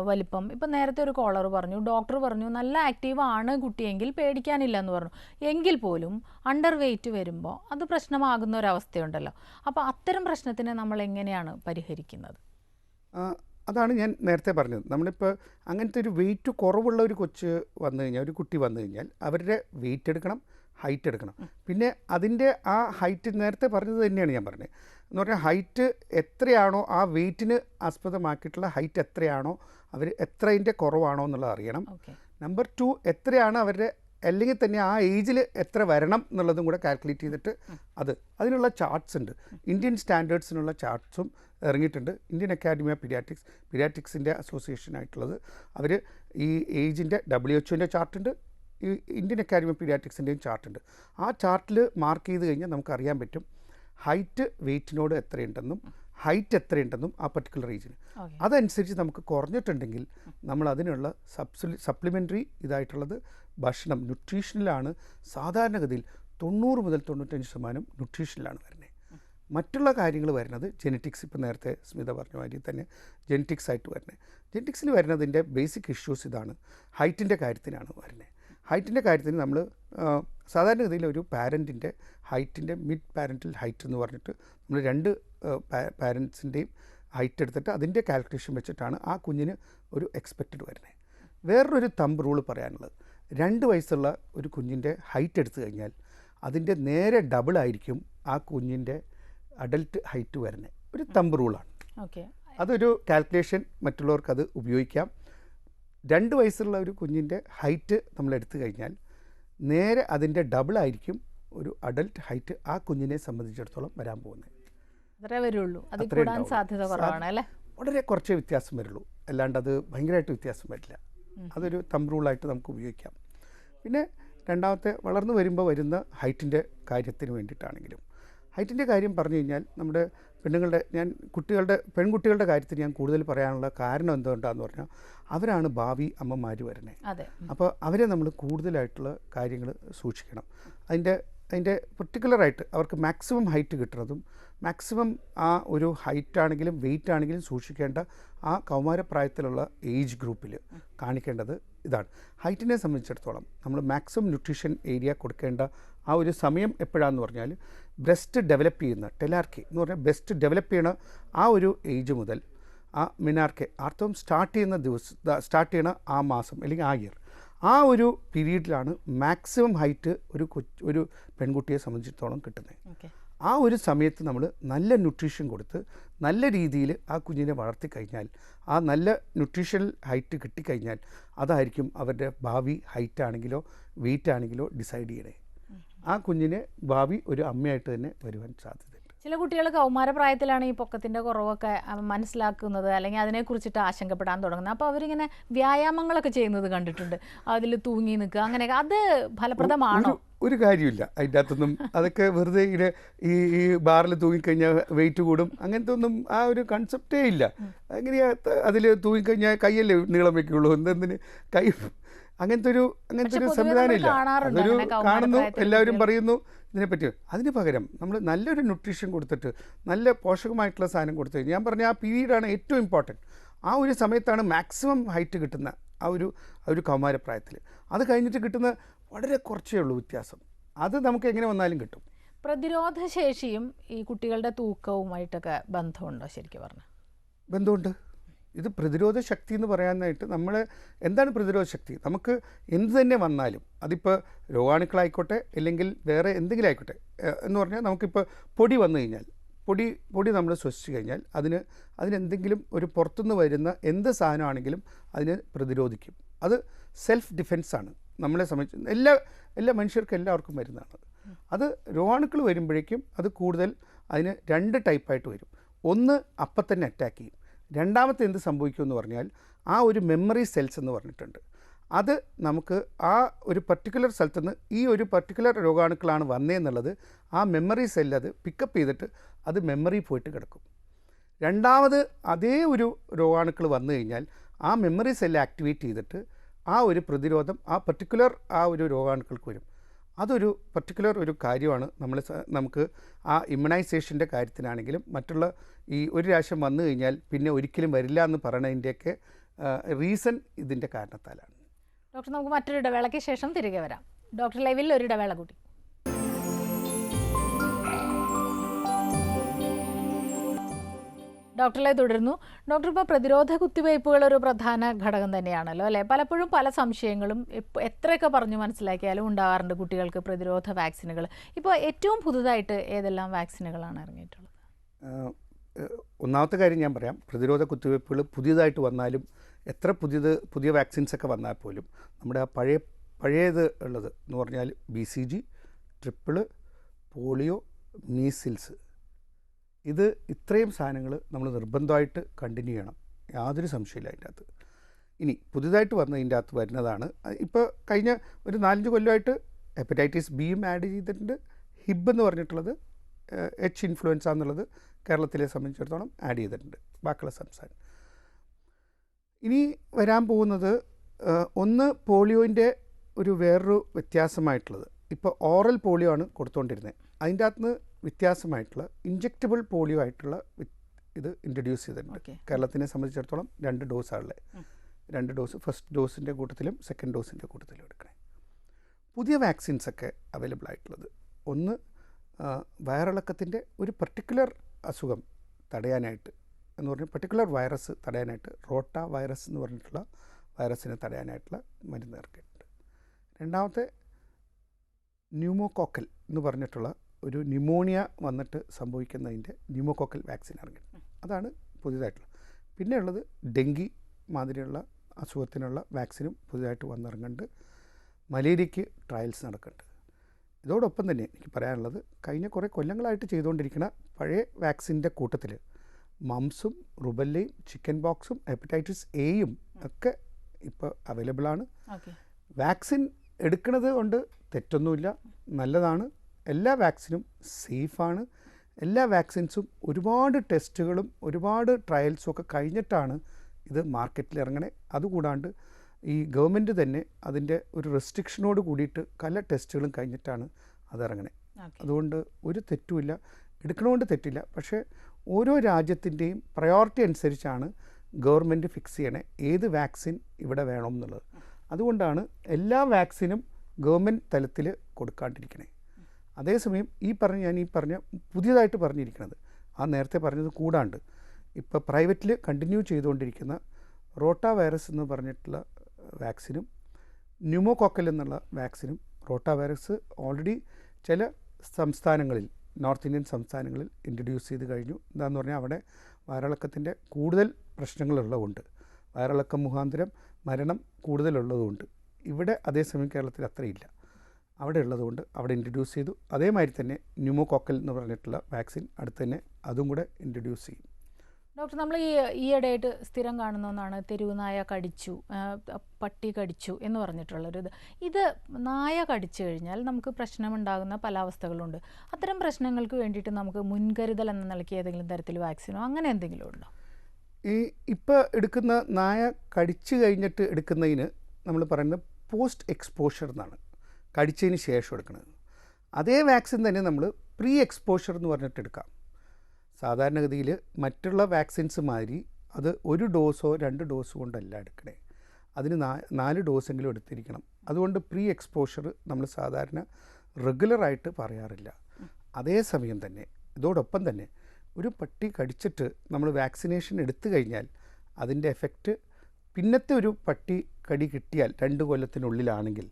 വലിപ്പം. ഇപ്പം നേരത്തെ ഒരു കോളർ പറഞ്ഞു ഡോക്ടർ പറഞ്ഞു നല്ല ആക്റ്റീവ് ആണ് കുട്ടിയെങ്കിൽ പേടിക്കാനില്ല എന്ന് പറഞ്ഞു. എങ്കിൽ പോലും അണ്ടർ വെയിറ്റ് വരുമ്പോൾ അത് പ്രശ്നമാകുന്ന ഒരവസ്ഥയുണ്ടല്ലോ അപ്പോൾ അത്തരം പ്രശ്നത്തിനെ നമ്മൾ എങ്ങനെയാണ് പരിഹരിക്കുന്നത്? അതാണ് ഞാൻ നേരത്തെ പറഞ്ഞത്. നമ്മളിപ്പോൾ അങ്ങനത്തെ ഒരു വെയിറ്റ് കുറവുള്ള ഒരു കൊച്ച് വന്നു കഴിഞ്ഞാൽ ഒരു കുട്ടി വന്നു കഴിഞ്ഞാൽ അവരുടെ വെയിറ്റ് എടുക്കണം ഹൈറ്റ് എടുക്കണം. പിന്നെ അതിന്റെ ആ ഹൈറ്റ് നേരത്തെ പറഞ്ഞത് തന്നെയാണ് ഞാൻ പറഞ്ഞത്. എന്ന് പറഞ്ഞാൽ ഹൈറ്റ് എത്രയാണോ ആ വെയിറ്റിന് ആസ്പദമാക്കിയിട്ടുള്ള ഹൈറ്റ് എത്രയാണോ അവർ എത്രയിന്റെ കുറവാണോ എന്നുള്ളത് അറിയണം. നമ്പർ ടു എത്രയാണ് അവരുടെ അല്ലെങ്കിൽ തന്നെ ആ ഏജിൽ എത്ര വരണം എന്നുള്ളതും കൂടെ കാൽക്കുലേറ്റ് ചെയ്തിട്ട് അത് അതിനുള്ള ചാർട്ട്സ് ഉണ്ട്. ഇന്ത്യൻ സ്റ്റാൻഡേർഡ്സിനുള്ള ചാർട്ട്സും ഇറങ്ങിയിട്ടുണ്ട്. ഇന്ത്യൻ അക്കാഡമി ഓഫ് പീഡിയാറ്റിക്സിന്റെ അസോസിയേഷൻ ആയിട്ടുള്ളത്. അവർ ഈ ഏജിന്റെ ഡബ്ല്യു എച്ച്ഒന്റെ ചാർട്ടുണ്ട് ഈ ഇന്ത്യൻ അക്കാഡമി ഓഫ് പീഡിയാറ്റിക്സിന്റെയും ചാർട്ടുണ്ട്. ആ ചാർട്ടിൽ മാർക്ക് ചെയ്ത് കഴിഞ്ഞാൽ നമുക്കറിയാൻ പറ്റും ഹൈറ്റ് വെയിറ്റിനോട് എത്രയുണ്ടെന്നും ഹൈറ്റ് എത്രയുണ്ടെന്നും ആ പർട്ടിക്കുലർ ഏജിന്. അതനുസരിച്ച് നമുക്ക് കുറഞ്ഞിട്ടുണ്ടെങ്കിൽ നമ്മൾ അതിനുള്ള സബ്സിഡി സപ്ലിമെന്ററി ഇതായിട്ടുള്ളത് ഭക്ഷണം ന്യൂട്രീഷനിലാണ് സാധാരണഗതിയിൽ തൊണ്ണൂറ് മുതൽ തൊണ്ണൂറ്റഞ്ച് ശതമാനം ന്യൂട്രീഷനിലാണ് വരുന്നത്. മറ്റുള്ള കാര്യങ്ങൾ വരുന്നത് ജെനറ്റിക്സ് ഇപ്പോൾ നേരത്തെ സ്മിത പറഞ്ഞ മാതിരി തന്നെ ജെനറ്റിക്സ് ആയിട്ട് വരുന്നത്. ജെനറ്റിക്സിൽ വരുന്നതിന്റെ ബേസിക് ഇഷ്യൂസ് ഇതാണ്. ഹൈറ്റിന്റെ കാര്യത്തിനാണ് വരുന്നത്. ഹൈറ്റിന്റെ കാര്യത്തിന് നമ്മൾ സാധാരണഗതിയിൽ ഒരു പാരന്റിന്റെ ഹൈറ്റിന്റെ മിഡ് പാരന്റൽ ഹൈറ്റ് എന്ന് പറഞ്ഞിട്ട് നമ്മൾ രണ്ട് പാരൻസിന്റെയും ഹൈറ്റ് എടുത്തിട്ട് അതിന്റെ കാൽക്കുലേഷൻ വെച്ചിട്ടാണ് ആ കുഞ്ഞിന് ഒരു എക്സ്പെക്റ്റഡ് വരുന്നത്. വേറൊരു തമ്പ് റൂൾ പറയാനുള്ളത്. രണ്ട് വയസ്സുള്ള ഒരു കുഞ്ഞിന്റെ ഹൈറ്റ് എടുത്തു കഴിഞ്ഞാൽ അതിന്റെ നേരെ ഡബിൾ ആയിരിക്കും ആ കുഞ്ഞിന്റെ അഡൽട്ട് ഹൈറ്റ് വരുന്നത്. ഒരു തമ്പ് റൂളാണ് ഓക്കെ. അതൊരു കാൽക്കുലേഷൻ മറ്റുള്ളവർക്ക് അത് ഉപയോഗിക്കാം. രണ്ട് വയസ്സുള്ള ഒരു കുഞ്ഞിന്റെ ഹൈറ്റ് നമ്മൾ എടുത്തു കഴിഞ്ഞാൽ നേരെ അതിന്റെ ഡബിൾ ആയിരിക്കും ഒരു അഡൽട്ട് ഹൈറ്റ് ആ കുഞ്ഞിനെ സംബന്ധിച്ചിടത്തോളം വരാൻ പോകുന്നത്. അത്രേ വരുള്ളൂ. അത് കൂടാൻ സാധ്യത കുറവാണ് അല്ലേ? വളരെ കുറച്ചേ വ്യത്യാസം വരുള്ളൂ. അല്ലാണ്ട് അത് ഭയങ്കരമായിട്ട് വ്യത്യാസം വരില്ല. അതൊരു തമ്പ് റൂളായിട്ട് നമുക്ക് ഉപയോഗിക്കാം. പിന്നെ രണ്ടാമത്തെ വളർന്നു വരുമ്പോൾ വരുന്ന ഹൈറ്റിന്റെ കാര്യത്തിന് വേണ്ടിയിട്ടാണെങ്കിലും. ഹൈറ്റിന്റെ കാര്യം പറഞ്ഞു കഴിഞ്ഞാൽ നമ്മുടെ പെണ്ണുങ്ങളുടെ ഞാൻ കുട്ടികളുടെ പെൺകുട്ടികളുടെ കാര്യത്തിൽ ഞാൻ കൂടുതൽ പറയാനുള്ള കാരണം എന്തുകൊണ്ടാന്ന് പറഞ്ഞാൽ അവരാണ് ഭാവി അമ്മമാർ വരുന്നത് അപ്പോൾ അവരെ നമ്മൾ കൂടുതലായിട്ടുള്ള കാര്യങ്ങൾ സൂക്ഷിക്കണം. അതിന്റെ അതിന്റെ പെർട്ടിക്കുലറായിട്ട് അവർക്ക് മാക്സിമം ഹൈറ്റ് കിട്ടുന്നതും മാക്സിമം ആ ഒരു ഹൈറ്റ് ആണെങ്കിലും വെയിറ്റ് ആണെങ്കിലും സൂക്ഷിക്കേണ്ട ആ കൗമാരപ്രായത്തിലുള്ള ഏജ് ഗ്രൂപ്പിൽ കാണിക്കേണ്ടത് ഇതാണ്. ഹൈറ്റിനെ സംബന്ധിച്ചിടത്തോളം നമ്മൾ മാക്സിമം ന്യൂട്രീഷൻ ഏരിയ കൊടുക്കേണ്ട ആ ഒരു സമയം എപ്പോഴാണെന്ന് പറഞ്ഞാൽ ബ്രസ്റ്റ് ഡെവലപ്പ് ചെയ്യുന്ന ടെലാർക്കി എന്ന് പറഞ്ഞാൽ ബ്രസ്റ്റ് ഡെവലപ്പ് ചെയ്യണ ആ ഒരു ഏജ് മുതൽ ആ മിനാർക്കെ ആർത്തവം സ്റ്റാർട്ട് ചെയ്യുന്ന ദിവസം സ്റ്റാർട്ട് ചെയ്യണ ആ മാസം അല്ലെങ്കിൽ ആ ഇയർ ആ ഒരു പീരീഡിലാണ് മാക്സിമം ഹൈറ്റ് ഒരു കൊച്ചു ഒരു പെൺകുട്ടിയെ സംബന്ധിച്ചിടത്തോളം കിട്ടുന്നത്. ആ ഒരു സമയത്ത് നമ്മൾ നല്ല ന്യൂട്രീഷൻ കൊടുത്ത് നല്ല രീതിയിൽ ആ കുഞ്ഞിനെ വളർത്തി കഴിഞ്ഞാൽ ആ നല്ല ന്യൂട്രീഷണൽ ഹൈറ്റ് കിട്ടിക്കഴിഞ്ഞാൽ അതായിരിക്കും അവരുടെ ഭാവി ഹൈറ്റ് ആണെങ്കിലോ വെയിറ്റ് ആണെങ്കിലോ ഡിസൈഡ് ചെയ്യണേ. ആ കുഞ്ഞിനെ ഭാവി ഒരു അമ്മയായിട്ട് തന്നെ വരുവാൻ സാധ്യതയുണ്ട് ചില കുട്ടികൾ കൗമാരപ്രായത്തിലാണ് ഈ പൊക്കത്തിന്റെ കുറവൊക്കെ മനസ്സിലാക്കുന്നത് അല്ലെങ്കിൽ അതിനെക്കുറിച്ചിട്ട് ആശങ്കപ്പെടാൻ തുടങ്ങുന്നത്. അപ്പോൾ അവരിങ്ങനെ വ്യായാമങ്ങളൊക്കെ ചെയ്യുന്നത് കണ്ടിട്ടുണ്ട്. അതിൽ തൂങ്ങി നിൽക്കുക അങ്ങനെയൊക്കെ. അത് ഫലപ്രദമാണോ? ഒരു കാര്യമില്ല അതിന്റെ അകത്തൊന്നും. അതൊക്കെ വെറുതെ ഇങ്ങനെ ഈ ഈ ബാറിൽ തൂങ്ങിക്കഴിഞ്ഞാൽ വെയിറ്റ് കൂടും. അങ്ങനത്തെ ഒന്നും ആ ഒരു കൺസെപ്റ്റേ ഇല്ല. എങ്ങനെയാ അതിൽ തൂങ്ങിക്കഴിഞ്ഞാൽ കൈയല്ലേ നീളം വെക്കുള്ളൂ എന്തെന്തിന്? കൈ അങ്ങനത്തെ ഒരു അങ്ങനത്തെ ഒരു സംവിധാനം ഇല്ല അതൊരു കാണുന്നു എല്ലാവരും. പറയുന്നു ഇതിനെപ്പറ്റി അതിന് പകരം നമ്മൾ നല്ലൊരു ന്യൂട്രീഷൻ കൊടുത്തിട്ട് നല്ല പോഷകമായിട്ടുള്ള സാധനം കൊടുത്തു ഞാൻ പറഞ്ഞ ആ പീരീഡാണ് ഏറ്റവും ഇമ്പോർട്ടന്റ് ആ ഒരു സമയത്താണ് മാക്സിമം ഹൈറ്റ് കിട്ടുന്ന ആ ഒരു ആ ഒരു കൗമാരപ്രായത്തിൽ അത് കഴിഞ്ഞിട്ട് കിട്ടുന്ന വളരെ കുറച്ചേ ഉള്ളൂ വ്യത്യാസം. അത് നമുക്ക് എങ്ങനെ വന്നാലും കിട്ടും. പ്രതിരോധശേഷിയും ഈ കുട്ടികളുടെ തൂക്കവുമായിട്ടൊക്കെ ബന്ധമുണ്ടോ ശരിക്കും പറഞ്ഞാൽ? ബന്ധമുണ്ട്. ഇത് പ്രതിരോധ ശക്തി എന്ന് പറയാനായിട്ട് നമ്മൾ എന്താണ് പ്രതിരോധ ശക്തി? നമുക്ക് എന്ത് തന്നെ വന്നാലും അതിപ്പോൾ രോഗാണുക്കളായിക്കോട്ടെ അല്ലെങ്കിൽ വേറെ എന്തെങ്കിലും ആയിക്കോട്ടെ എന്ന് പറഞ്ഞാൽ നമുക്കിപ്പോൾ പൊടി വന്നു കഴിഞ്ഞാൽ പൊടി പൊടി നമ്മൾ ശ്വസിച്ച് കഴിഞ്ഞാൽ അതിന് അതിനെന്തെങ്കിലും ഒരു പുറത്തുനിന്ന് വരുന്ന എന്ത് സാധനമാണെങ്കിലും അതിനെ പ്രതിരോധിക്കും. അത് സെൽഫ് ഡിഫെൻസാണ് നമ്മളെ സംബന്ധിച്ച് എല്ലാ എല്ലാ മനുഷ്യർക്കും എല്ലാവർക്കും വരുന്നതാണ്. അത് രോഗാണുക്കൾ വരുമ്പോഴേക്കും അത് കൂടുതൽ അതിന് രണ്ട് ടൈപ്പായിട്ട് വരും. ഒന്ന് അപ്പം തന്നെ അറ്റാക്ക് ചെയ്യും. രണ്ടാമത്തെ എന്ത് സംഭവിക്കുമെന്ന് പറഞ്ഞാൽ ആ ഒരു മെമ്മറി സെൽസ് എന്ന് പറഞ്ഞിട്ടുണ്ട്. അത് നമുക്ക് ആ ഒരു പർട്ടിക്കുലർ സ്ഥലത്തു നിന്ന് ഈ ഒരു പർട്ടിക്കുലർ രോഗാണുക്കളാണ് വന്നതെന്നുള്ളത് ആ മെമ്മറി സെല്ല് അത് പിക്കപ്പ് ചെയ്തിട്ട് അത് മെമ്മറി പോയിട്ട് കിടക്കും. രണ്ടാമത് അതേ ഒരു രോഗാണുക്കൾ വന്നു കഴിഞ്ഞാൽ ആ മെമ്മറി സെല്ല് ആക്ടിവേറ്റ് ചെയ്തിട്ട് ആ ഒരു പ്രതിരോധം ആ പർട്ടിക്കുലർ ആ ഒരു രോഗാണുക്കൾക്ക് വരും. അതൊരു പർട്ടിക്കുലർ ഒരു കാര്യമാണ്. നമ്മൾ നമുക്ക് ആ ഇമ്മ്യൂണൈസേഷന്റെ കാര്യത്തിനാണെങ്കിലും മറ്റുള്ള ഈ ഒരു രാശം വന്നു കഴിഞ്ഞാൽ പിന്നെ ഒരിക്കലും വരില്ല എന്ന് പറയണതിന്റെയൊക്കെ റീസൺ ഇതിന്റെ കാരണത്താലാണ്. ഡോക്ടർ നമുക്ക് മറ്റൊരു ഇടവേളയ്ക്ക് ശേഷം തിരികെ വരാം. ഡോക്ടർ ലൈവിൽ ഒരു ഇടവേള കൂടി. ഡോക്ടറെ തുടരുന്നു. ഡോക്ടർ ഇപ്പോൾ പ്രതിരോധ കുത്തിവയ്പ്പുകൾ ഒരു പ്രധാന ഘടകം തന്നെയാണല്ലോ അല്ലേ? പലപ്പോഴും പല സംശയങ്ങളും എത്രയൊക്കെ പറഞ്ഞു മനസ്സിലാക്കിയാലും ഉണ്ടാകാറുണ്ട് കുട്ടികൾക്ക് പ്രതിരോധ വാക്സിനുകൾ. ഇപ്പോൾ ഏറ്റവും പുതുതായിട്ട് ഏതെല്ലാം വാക്സിനുകളാണ് ഇറങ്ങിയിട്ടുള്ളത്? ഒന്നാമത്തെ കാര്യം ഞാൻ പറയാം. പ്രതിരോധ കുത്തിവയ്പ്പുകൾ പുതിയതായിട്ട് വന്നാലും എത്ര പുതിയത് പുതിയ വാക്സിൻസ് ഒക്കെ വന്നാൽ പോലും നമ്മുടെ ആ പഴയ പഴയത് ഉള്ളത് എന്ന് പറഞ്ഞാൽ B C G triple polio measles ഇത് ഇത്രയും സാധനങ്ങൾ നമ്മൾ നിർബന്ധമായിട്ട് കണ്ടിന്യൂ ചെയ്യണം. യാതൊരു സംശയമില്ല അതിന്റെ അകത്ത്. ഇനി പുതുതായിട്ട് വന്നതിന്റെ അകത്ത് വരുന്നതാണ്. ഇപ്പോൾ കഴിഞ്ഞ ഒരു നാലഞ്ച് കൊല്ലമായിട്ട് ഹെപ്പറ്റൈറ്റിസ് ബിയും ആഡ് ചെയ്തിട്ടുണ്ട്. ഹിബ് എന്ന് പറഞ്ഞിട്ടുള്ളത് എച്ച് ഇൻഫ്ലുവൻസ എന്നുള്ളത് കേരളത്തിലെ സംബന്ധിച്ചിടത്തോളം ആഡ് ചെയ്തിട്ടുണ്ട്. ബാക്കിയുള്ള സംസാരം. ഇനി വരാൻ പോകുന്നത് ഒന്ന് പോളിയോന്റെ ഒരു വേറൊരു വ്യത്യാസമായിട്ടുള്ളത്. ഇപ്പോൾ ഓറൽ പോളിയോ ആണ് കൊടുത്തുകൊണ്ടിരുന്നത്. അതിന്റെ അകത്തുനിന്ന് വ്യത്യാസമായിട്ടുള്ള ഇഞ്ചെക്റ്റബിൾ പോളിയോ ആയിട്ടുള്ള ഇത് ഇൻട്രൊഡ്യൂസ് ചെയ്തിട്ടുണ്ട്. കേരളത്തിനെ സംബന്ധിച്ചിടത്തോളം രണ്ട് ഡോസാണുള്ളത് രണ്ട് ഡോസ് ഫസ്റ്റ് ഡോസിന്റെ കൂട്ടത്തിലും സെക്കൻഡ് ഡോസിന്റെ കൂട്ടത്തിലും എടുക്കണേ. പുതിയ വാക്സിൻസ് ഒക്കെ അവൈലബിൾ ആയിട്ടുള്ളത്. ഒന്ന് വയറിളക്കത്തിന്റെ ഒരു പെർട്ടിക്കുലർ അസുഖം തടയാനായിട്ട് എന്ന് പറഞ്ഞാൽ പെർട്ടിക്കുലർ വൈറസ് തടയാനായിട്ട് റോട്ട വൈറസ് എന്ന് പറഞ്ഞിട്ടുള്ള വൈറസിനെ തടയാനായിട്ടുള്ള മരുന്ന് ഇറക്കിയിട്ടുണ്ട്. രണ്ടാമത്തെ ന്യൂമോകോക്കൽ എന്ന് പറഞ്ഞിട്ടുള്ള ഒരു ന്യൂമോണിയ വന്നിട്ട് സംഭവിക്കുന്നതിന്റെ ന്യൂമോകോക്കൽ വാക്സിൻ ഇറങ്ങി. അതാണ് പുതിയതായിട്ടുള്ളത് പിന്നെ ഉള്ളത് ഡെങ്കി മാതിരിയുള്ള അസുഖത്തിനുള്ള വാക്സിനും പുതിയതായിട്ട് വന്നിറങ്ങുന്നുണ്ട്. മലേറിയയ്ക്ക് ട്രയൽസ് നടക്കുന്നുണ്ട്. ഇതോടൊപ്പം തന്നെ എനിക്ക് പറയാനുള്ളത് കഴിഞ്ഞ കുറേ കൊല്ലങ്ങളായിട്ട് ചെയ്തുകൊണ്ടിരിക്കുന്ന പഴയ വാക്സിന്റെ കൂട്ടത്തിൽ മംസും റുബല്ലയും ചിക്കൻ ബോക്സും ഹെപ്പറ്റൈറ്റിസ് എയും ഒക്കെ ഇപ്പോൾ അവൈലബിൾ ആണ് ഓക്കെ. വാക്സിൻ എടുക്കുന്നത് കൊണ്ട് തെറ്റൊന്നുമില്ല. നല്ലതാണ്. എല്ലാ വാക്സിനും സേഫാണ്. എല്ലാ വാക്സിൻസും ഒരുപാട് ടെസ്റ്റുകളും ഒരുപാട് ട്രയൽസും ഒക്കെ കഴിഞ്ഞിട്ടാണ് ഇത് മാർക്കറ്റിൽ ഇറങ്ങണേ. അതുകൂടാണ്ട് ഈ ഗവൺമെന്റ് തന്നെ അതിന്റെ ഒരു റെസ്ട്രിക്ഷനോട് കൂടിയിട്ട് പല ടെസ്റ്റുകളും കഴിഞ്ഞിട്ടാണ് അത് ഇറങ്ങണേ. അതുകൊണ്ട് ഒരു തെറ്റുമില്ല. എടുക്കണോണ്ട് തെറ്റില്ല. പക്ഷേ ഓരോ രാജ്യത്തിന്റെയും പ്രയോറിറ്റി അനുസരിച്ചാണ് ഗവൺമെന്റ് ഫിക്സ് ചെയ്യണേ. ഏത് വാക്സിൻ ഇവിടെ വേണം എന്നുള്ളത് അതുകൊണ്ടാണ് എല്ലാ വാക്സിനും ഗവൺമെന്റ് തലത്തിൽ കൊടുക്കാണ്ടിരിക്കണേ. അതേസമയം ഈ പറഞ്ഞ ഞാൻ ഈ പറഞ്ഞ പുതിയതായിട്ട് പറഞ്ഞിരിക്കുന്നത് ആ നേരത്തെ പറഞ്ഞത് കൂടാണ്ട്. ഇപ്പോൾ പ്രൈവറ്റിൽ കണ്ടിന്യൂ ചെയ്തുകൊണ്ടിരിക്കുന്ന റോട്ട വൈറസ് എന്ന് പറഞ്ഞിട്ടുള്ള വാക്സിനും ന്യൂമോകോക്കൽ എന്നുള്ള വാക്സിനും റോട്ട വൈറസ് ഓൾറെഡി ചില സംസ്ഥാനങ്ങളിൽ നോർത്ത് ഇന്ത്യൻ സംസ്ഥാനങ്ങളിൽ ഇൻട്രൊഡ്യൂസ് ചെയ്ത് കഴിഞ്ഞു. എന്താണെന്ന് പറഞ്ഞാൽ അവിടെ വയറിളക്കത്തിന്റെ കൂടുതൽ പ്രശ്നങ്ങളുള്ളതുകൊണ്ട് വയറിളക്കം മുഖാന്തരം മരണം കൂടുതലുള്ളതുകൊണ്ട്. ഇവിടെ അതേസമയം കേരളത്തിൽ അത്രയില്ല. അവിടെ ഉള്ളതുകൊണ്ട് അവിടെ ഇൻട്രൊഡ്യൂസ് ചെയ്തു. അതേമാതിരി തന്നെ ന്യൂമോകോക്കൽ എന്ന് പറഞ്ഞിട്ടുള്ള വാക്സിൻ അടുത്ത് തന്നെ അതും കൂടെ ഇൻട്രൊഡ്യൂസ് ചെയ്യും. ഡോക്ടർ നമ്മൾ ഈ ഈയിടെയായിട്ട് സ്ഥിരം കാണുന്ന ഒന്നാണ് തെരുവ് നായ കടിച്ചു പട്ടി കടിച്ചു എന്ന് പറഞ്ഞിട്ടുള്ളൊരു ഇത്. ഇത് നായ കടിച്ചു കഴിഞ്ഞാൽ നമുക്ക് പ്രശ്നമുണ്ടാകുന്ന പല അവസ്ഥകളുണ്ട്. അത്തരം പ്രശ്നങ്ങൾക്ക് വേണ്ടിയിട്ട് നമുക്ക് മുൻകരുതൽ എന്ന നിലയ്ക്ക് ഏതെങ്കിലും തരത്തിൽ വാക്സിനോ അങ്ങനെ എന്തെങ്കിലും ഉണ്ടോ? ഈ ഇപ്പോൾ എടുക്കുന്ന നായ കടിച്ചു കഴിഞ്ഞിട്ട് എടുക്കുന്നതിന് നമ്മൾ പറയുന്നത് പോസ്റ്റ് എക്സ്പോഷർ എന്നാണ്. കടിച്ചതിന് ശേഷം എടുക്കുന്നത് അതേ വാക്സിൻ തന്നെ നമ്മൾ പ്രീ എക്സ്പോഷർ എന്ന് പറഞ്ഞിട്ട് എടുക്കാം. സാധാരണഗതിയിൽ മറ്റുള്ള വാക്സിൻസ് മാതിരി അത് ഒരു ഡോസോ രണ്ട് ഡോസോ കൊണ്ടല്ല എടുക്കണേ. അതിന് നാല് ഡോസെങ്കിലും എടുത്തിരിക്കണം. അതുകൊണ്ട് പ്രീ എക്സ്പോഷർ നമ്മൾ സാധാരണ റെഗുലറായിട്ട് പറയാറില്ല. അതേസമയം തന്നെ ഇതോടൊപ്പം തന്നെ ഒരു പട്ടി കടിച്ചിട്ട് നമ്മൾ വാക്സിനേഷൻ എടുത്തു കഴിഞ്ഞാൽ അതിന്റെ എഫക്റ്റ് പിന്നത്തെ ഒരു പട്ടി കടി കിട്ടിയാൽ രണ്ട് കൊല്ലത്തിനുള്ളിലാണെങ്കിൽ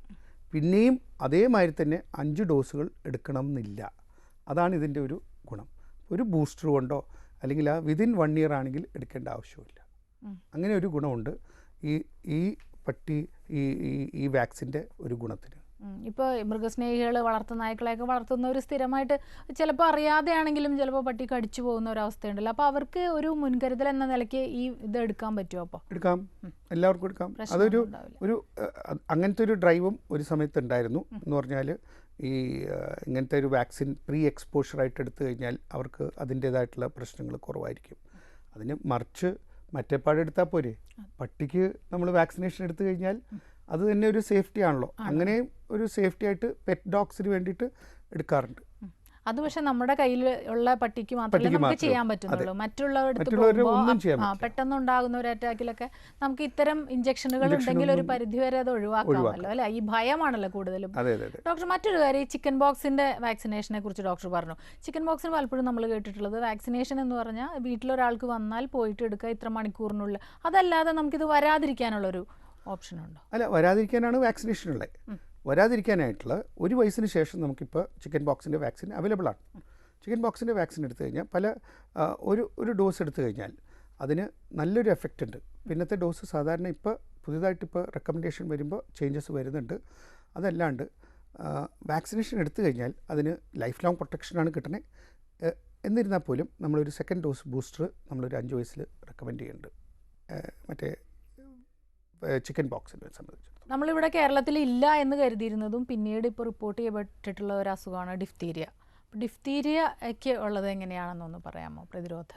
പിന്നെയും അതേമാതിരി തന്നെ അഞ്ച് ഡോസുകൾ എടുക്കണം എന്നില്ല അതാണ് ഇതിന്റെ ഒരു ഗുണം. ഒരു ബൂസ്റ്റർ കൊണ്ടോ അല്ലെങ്കിൽ ആ വിതിൻ വൺ ഇയർ ആണെങ്കിൽ എടുക്കേണ്ട ആവശ്യമില്ല അങ്ങനെ ഒരു ഗുണമുണ്ട്. ഈ ഈ പട്ടി ഈ ഈ- വാക്സിന്റെ ഒരു ഗുണത്തിന്. ഇപ്പോൾ മൃഗസ്നേഹികൾ വളർത്തുന്ന നായ്ക്കളെയൊക്കെ വളർത്തുന്നവർ സ്ഥിരമായിട്ട് ചിലപ്പോൾ അറിയാതെയാണെങ്കിലും ചിലപ്പോൾ പട്ടി കടിച്ചു പോകുന്ന ഒരു അവസ്ഥയുണ്ടല്ലോ. അപ്പോൾ അവർക്ക് ഒരു മുൻകരുതൽ എന്ന നിലയ്ക്ക് ഈ ഇത് എടുക്കാൻ പറ്റുമോ അപ്പോൾ എടുക്കാം. എല്ലാവർക്കും എടുക്കാം. അതൊരു ഒരു അങ്ങനത്തെ ഒരു ഡ്രൈവും ഒരു സമയത്ത് ഉണ്ടായിരുന്നു. എന്ന് പറഞ്ഞാൽ ഈ ഇങ്ങനത്തെ ഒരു വാക്സിൻ പ്രീ എക്സ്പോഷർ ആയിട്ട് എടുത്തു കഴിഞ്ഞാൽ അവർക്ക് അതിന്റേതായിട്ടുള്ള പ്രശ്നങ്ങൾ കുറവായിരിക്കും. അതിന് മറിച്ച് മറ്റേ പാട് എടുത്താൽ പോരെ പട്ടിക്ക് നമ്മൾ വാക്സിനേഷൻ എടുത്തു കഴിഞ്ഞാൽ അത് തന്നെ ഒരു സേഫ്റ്റി ആണല്ലോ. അങ്ങനെയും ഒരു സേഫ്റ്റി ആയിട്ട് പെറ്റ് ഡോഗ്സിന് വേണ്ടിയിട്ട് എടുക്കാറുണ്ട്. അത് പക്ഷെ നമ്മുടെ കയ്യിൽ ഉള്ള പട്ടിക്ക് മാത്രമേ നമുക്ക് ചെയ്യാൻ. പറ്റുന്നുള്ളൂ. മറ്റുള്ളവരുടെ പെട്ടെന്ന് ഉണ്ടാകുന്ന ഒരു അറ്റാക്കിലൊക്കെ നമുക്ക് ഇത്തരം ഇഞ്ചക്ഷനുകൾ ഉണ്ടെങ്കിൽ ഒരു പരിധിവരെ പരിധി വരെ അത് ഒഴിവാക്കാമല്ലോ അല്ലെ? ഈ ഭയമാണല്ലോ കൂടുതലും. ഡോക്ടർ മറ്റൊരു കാര്യം ഈ ചിക്കൻ ബോക്സിന്റെ വാക്സിനേഷനെ കുറിച്ച് ഡോക്ടർ പറഞ്ഞു. ചിക്കൻ ബോക്സിന് പലപ്പോഴും നമ്മൾ കേട്ടിട്ടുള്ളത് വാക്സിനേഷൻ എന്ന് പറഞ്ഞാൽ വീട്ടിലൊരാൾക്ക് വന്നാൽ പോയിട്ട് എടുക്കുക ഇത്ര മണിക്കൂറിനുള്ളിൽ. അതല്ലാതെ നമുക്കിത് വരാതിരിക്കാനുള്ളൊരു ഓപ്ഷൻ ഉണ്ടോ അല്ല വരാതിരിക്കാനാണ് വാക്സിനേഷൻ ഉള്ളത്. വരാതിരിക്കാനായിട്ടുള്ള ഒരു വയസ്സിന് ശേഷം നമുക്കിപ്പോൾ ചിക്കൻ ബോക്സിന്റെ വാക്സിൻ അവൈലബിൾ ആണ്. ചിക്കൻ ബോക്സിന്റെ വാക്സിൻ എടുത്തു കഴിഞ്ഞാൽ പല ഒരു ഒരു ഡോസ് എടുത്തു കഴിഞ്ഞാൽ അതിന് നല്ലൊരു എഫക്റ്റ് ഉണ്ട്. പിന്നത്തെ ഡോസ് സാധാരണ ഇപ്പോൾ പുതിയതായിട്ട് ഇപ്പോൾ റെക്കമെൻഡേഷൻ വരുമ്പോൾ ചേഞ്ചസ് വരുന്നുണ്ട്. അതല്ലാണ്ട് വാക്സിനേഷൻ എടുത്തു കഴിഞ്ഞാൽ അതിന് ലൈഫ് ലോങ് പ്രൊട്ടക്ഷനാണ് കിട്ടണേ. ഏ, എന്നിരുന്നാൽ പോലും നമ്മളൊരു സെക്കൻഡ് ഡോസ് ബൂസ്റ്റർ നമ്മളൊരു അഞ്ച് വയസ്സിൽ റെക്കമെൻഡ് ചെയ്യുന്നുണ്ട്. മറ്റേ ചിക്കൻ ബോക്സിനെ സംബന്ധിച്ചു നമ്മളിവിടെ കേരളത്തിൽ ഇല്ല എന്ന് കരുതിയിരുന്നതും പിന്നീട് ഇപ്പോൾ റിപ്പോർട്ട് ചെയ്യപ്പെട്ടിട്ടുള്ള ഒരു അസുഖമാണ് ഡിഫ്തീരിയ. ഡിഫ്തീരിയയ്ക്ക് ഉള്ളത് എങ്ങനെയാണെന്നൊന്ന് പറയാമോ? പ്രതിരോധ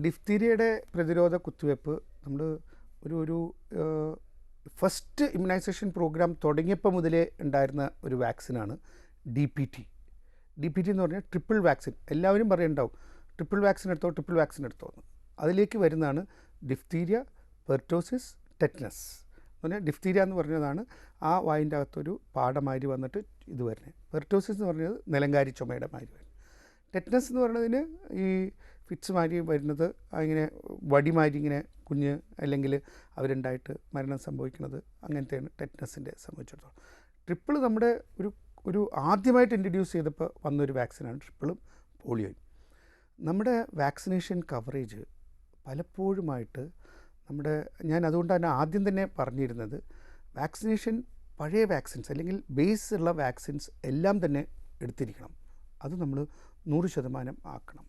ഡിഫ്തീരിയയുടെ പ്രതിരോധ കുത്തിവയ്പ്പ് നമ്മൾ ഒരു ഒരു ഫസ്റ്റ് ഇമ്മ്യൂണൈസേഷൻ പ്രോഗ്രാം തുടങ്ങിയപ്പോൾ മുതലേ ഉണ്ടായിരുന്ന ഒരു വാക്സിനാണ് D P T D P T എന്ന് പറഞ്ഞാൽ ട്രിപ്പിൾ വാക്സിൻ. എല്ലാവരും പറയുന്നുണ്ടാവും ട്രിപ്പിൾ വാക്സിൻ എടുത്തോ ട്രിപ്പിൾ വാക്സിൻ എടുത്തോ എന്ന്. അതിലേക്ക് വരുന്നതാണ് ഡിഫ്തീരിയ പെർട്ടോസിസ് ടെറ്റനസ്. പറഞ്ഞാൽ ഡിഫ്തീരിയ എന്ന് പറഞ്ഞതാണ് ആ വായിന്റെ അകത്തൊരു പാടമാതിരി വന്നിട്ട് ഇത് വരുന്നത്. പെർട്ടോസിസ് എന്ന് പറഞ്ഞത് നിലങ്കാരി ചുമയുടെ മാതിരി വരുന്നത്. ടെറ്റ്നസ് എന്ന് പറയുന്നതിന് ഈ ഫിറ്റ്സ് മാതിരി വരുന്നത് ഇങ്ങനെ വടിമാതിരി ഇങ്ങനെ കുഞ്ഞ് അല്ലെങ്കിൽ അവരുണ്ടായിട്ട് മരണം സംഭവിക്കുന്നത് അങ്ങനത്തെയാണ് ടെറ്റ്നസിന്റെ സംബന്ധിച്ചിടത്തോളം. ട്രിപ്പിൾ നമ്മുടെ ഒരു ഒരു ആദ്യമായിട്ട് ഇൻട്രൊഡ്യൂസ് ചെയ്തപ്പോൾ വന്നൊരു വാക്സിനാണ് ട്രിപ്പിളും പോളിയോയും. നമ്മുടെ വാക്സിനേഷൻ കവറേജ് പലപ്പോഴുമായിട്ട് നമ്മുടെ ഞാൻ അതുകൊണ്ട് തന്നെ ആദ്യം തന്നെ പറഞ്ഞിരുന്നത് വാക്സിനേഷൻ പഴയ വാക്സിൻസ് അല്ലെങ്കിൽ ബേസ് ഉള്ള വാക്സിൻസ് എല്ലാം തന്നെ എടുത്തിരിക്കണം. അത് നമ്മൾ നൂറ് ശതമാനം ആക്കണം.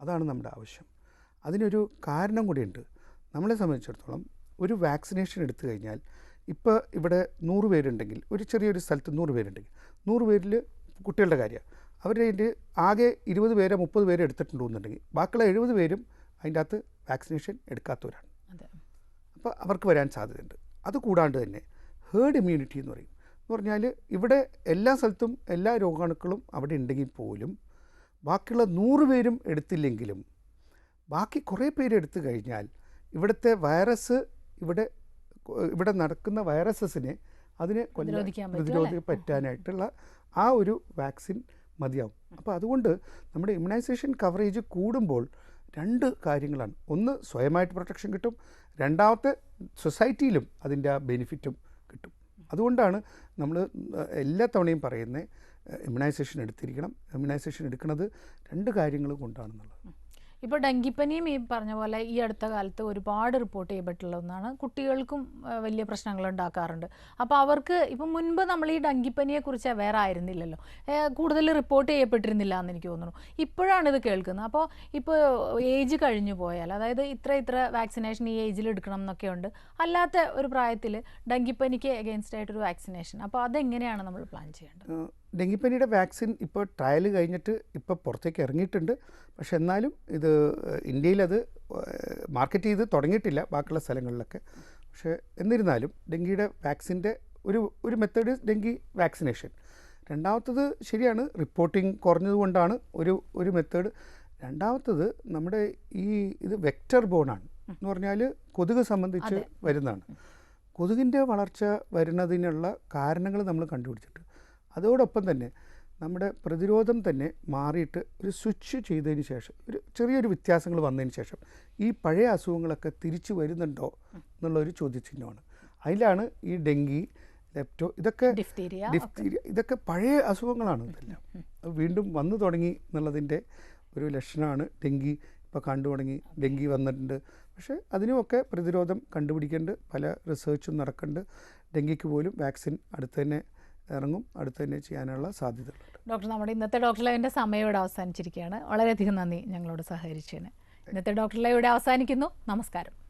അതാണ് നമ്മുടെ ആവശ്യം. അതിനൊരു കാരണം കൂടിയുണ്ട്. നമ്മളെ സംബന്ധിച്ചിടത്തോളം ഒരു വാക്സിനേഷൻ എടുത്തു കഴിഞ്ഞാൽ ഇപ്പോൾ ഇവിടെ നൂറ് പേരുണ്ടെങ്കിൽ ഒരു ചെറിയൊരു സ്ഥലത്ത് നൂറ് പേരുണ്ടെങ്കിൽ നൂറ് പേരിൽ കുട്ടികളുടെ കാര്യമാണ്. അവരുടെ ആകെ ഇരുപത് പേരെ മുപ്പത് പേരെ എടുത്തിട്ടുണ്ടെന്നുണ്ടെങ്കിൽ ബാക്കിയുള്ള എഴുപത് പേരും അതിന്റെ അകത്ത് വാക്സിനേഷൻ എടുക്കാത്തവരാണ്. അപ്പോൾ അവർക്ക് വരാൻ സാധ്യതയുണ്ട്. അത് കൂടാണ്ട് തന്നെ ഹേർഡ് ഇമ്മ്യൂണിറ്റി എന്ന് പറയും. എന്ന് പറഞ്ഞാൽ ഇവിടെ എല്ലാ സ്ഥലത്തും എല്ലാ രോഗാണുക്കളും അവിടെ ഉണ്ടെങ്കിൽ പോലും ബാക്കിയുള്ള നൂറ് പേരും എടുത്തില്ലെങ്കിലും ബാക്കി കുറേ പേര് എടുത്തു കഴിഞ്ഞാൽ ഇവിടുത്തെ വൈറസ് ഇവിടെ ഇവിടെ നടക്കുന്ന വൈറസസിനെ അതിനെ കൊല്ലാൻ പ്രതിരോധിക്കാൻ പറ്റാനായിട്ടുള്ള ആ ഒരു വാക്സിൻ മതിയാവും. അപ്പോൾ അതുകൊണ്ട് നമ്മുടെ ഇമ്മ്യൂണൈസേഷൻ കവറേജ് കൂടുമ്പോൾ രണ്ട് കാര്യങ്ങളാണ്. ഒന്ന് സ്വയമായിട്ട് പ്രൊട്ടക്ഷൻ കിട്ടും. രണ്ടാമത്തെ സൊസൈറ്റിയിലും അതിന്റെ ആ ബെനിഫിറ്റും കിട്ടും. അതുകൊണ്ടാണ് നമ്മൾ എല്ലാ തവണയും പറയുന്നത് ഇമ്മ്യൂണൈസേഷൻ എടുത്തിരിക്കണം. ഇമ്മ്യൂണൈസേഷൻ എടുക്കുന്നത് രണ്ട് കാര്യങ്ങൾ കൊണ്ടാണെന്നുള്ളത്. ഇപ്പോൾ ഡെങ്കിപ്പനിയും ഈ പറഞ്ഞ പോലെ ഈ അടുത്ത കാലത്ത് ഒരുപാട് റിപ്പോർട്ട് ചെയ്യപ്പെട്ടുള്ള ഒന്നാണ്. കുട്ടികൾക്കും വലിയ പ്രശ്നങ്ങൾ ഉണ്ടാക്കാറുണ്ട്. അപ്പോൾ അവർക്ക് ഇപ്പം മുൻപ് നമ്മൾ ഈ ഡെങ്കിപ്പനിയെക്കുറിച്ച് അവെയർ ആയിരുന്നില്ലല്ലോ. കൂടുതൽ റിപ്പോർട്ട് ചെയ്യപ്പെട്ടിരുന്നില്ല എന്ന് എനിക്ക് തോന്നുന്നു. ഇപ്പോഴാണ് ഇത് കേൾക്കുന്നത്. അപ്പോൾ ഇപ്പോൾ ഏജ് കഴിഞ്ഞു പോയാൽ അതായത് ഇത്ര ഇത്ര വാക്സിനേഷൻ ഈ ഏജിൽ എടുക്കണം എന്നൊക്കെ ഉണ്ട്. അല്ലാത്ത ഒരു പ്രായത്തിൽ ഡെങ്കിപ്പനിക്ക് എഗെയിൻസ്റ്റ് ആയിട്ടൊരു വാക്സിനേഷൻ. അപ്പോൾ അതെങ്ങനെയാണ് നമ്മൾ പ്ലാൻ ചെയ്യേണ്ടത്? ഡെങ്കിപ്പനിയുടെ വാക്സിൻ ഇപ്പോൾ ട്രയൽ കഴിഞ്ഞിട്ട് ഇപ്പോൾ പുറത്തേക്ക് ഇറങ്ങിയിട്ടുണ്ട്. പക്ഷെ എന്നാലും ഇത് ഇന്ത്യയിലത് മാർക്കറ്റ് ചെയ്ത് തുടങ്ങിയിട്ടില്ല ബാക്കിയുള്ള സ്ഥലങ്ങളിലൊക്കെ. പക്ഷേ എന്നിരുന്നാലും ഡെങ്കിയുടെ വാക്സിന്റെ ഒരു ഒരു മെത്തേഡ് ഡെങ്കി വാക്സിനേഷൻ. രണ്ടാമത്തത് ശരിയാണ് റിപ്പോർട്ടിംഗ് കുറഞ്ഞതുകൊണ്ടാണ് ഒരു ഒരു മെത്തേഡ്. രണ്ടാമത്തത് നമ്മുടെ ഈ ഇത് വെക്റ്റർ ബോണാണ്. എന്ന് പറഞ്ഞാൽ കൊതുക് സംബന്ധിച്ച് വരുന്നതാണ്. കൊതുകിന്റെ വളർച്ച വരുന്നതിനുള്ള കാരണങ്ങൾ നമ്മൾ കണ്ടുപിടിച്ചിട്ട് അതോടൊപ്പം തന്നെ നമ്മുടെ പ്രതിരോധം തന്നെ മാറിയിട്ട് ഒരു സ്വിച്ച് ചെയ്തതിന് ശേഷം ഒരു ചെറിയൊരു വ്യത്യാസങ്ങൾ വന്നതിന് ശേഷം ഈ പഴയ അസുഖങ്ങളൊക്കെ തിരിച്ചു വരുന്നുണ്ടോ എന്നുള്ളൊരു ചോദ്യചിഹ്നമാണ്. അതിലാണ് ഈ ഡെങ്കി ലെപ്റ്റോ ഇതൊക്കെ ഡിഫ്തീരിയ ഡിഫ്തീരിയ ഇതൊക്കെ പഴയ അസുഖങ്ങളാണ് ഇതെല്ലാം. അത് വീണ്ടും വന്നു തുടങ്ങി എന്നുള്ളതിന്റെ ഒരു ലക്ഷണമാണ് ഡെങ്കി. ഇപ്പോൾ കണ്ടു തുടങ്ങി ഡെങ്കി വന്നിട്ടുണ്ട്. പക്ഷേ അതിനുമൊക്കെ പ്രതിരോധം കണ്ടുപിടിക്കേണ്ട പല റിസർച്ചും നടക്കുന്നുണ്ട്. ഡെങ്കിക്ക് പോലും വാക്സിൻ അടുത്ത് തന്നെ ഇറങ്ങും അടുത്ത് തന്നെ ചെയ്യാനുള്ള സാധ്യതകളുണ്ട്. ഡോക്ടർ നമ്മുടെ ഇന്നത്തെ ഡോക്ടർ ലൈവിന്റെ സമയം അവസാനിച്ചിരിക്കുകയാണ്. വളരെയധികം നന്ദി ഞങ്ങളോട് സഹകരിച്ചതിന്. ഇന്നത്തെ ഡോക്ടർ ലൈവ് ഇവിടെ അവസാനിക്കുന്നു. നമസ്കാരം.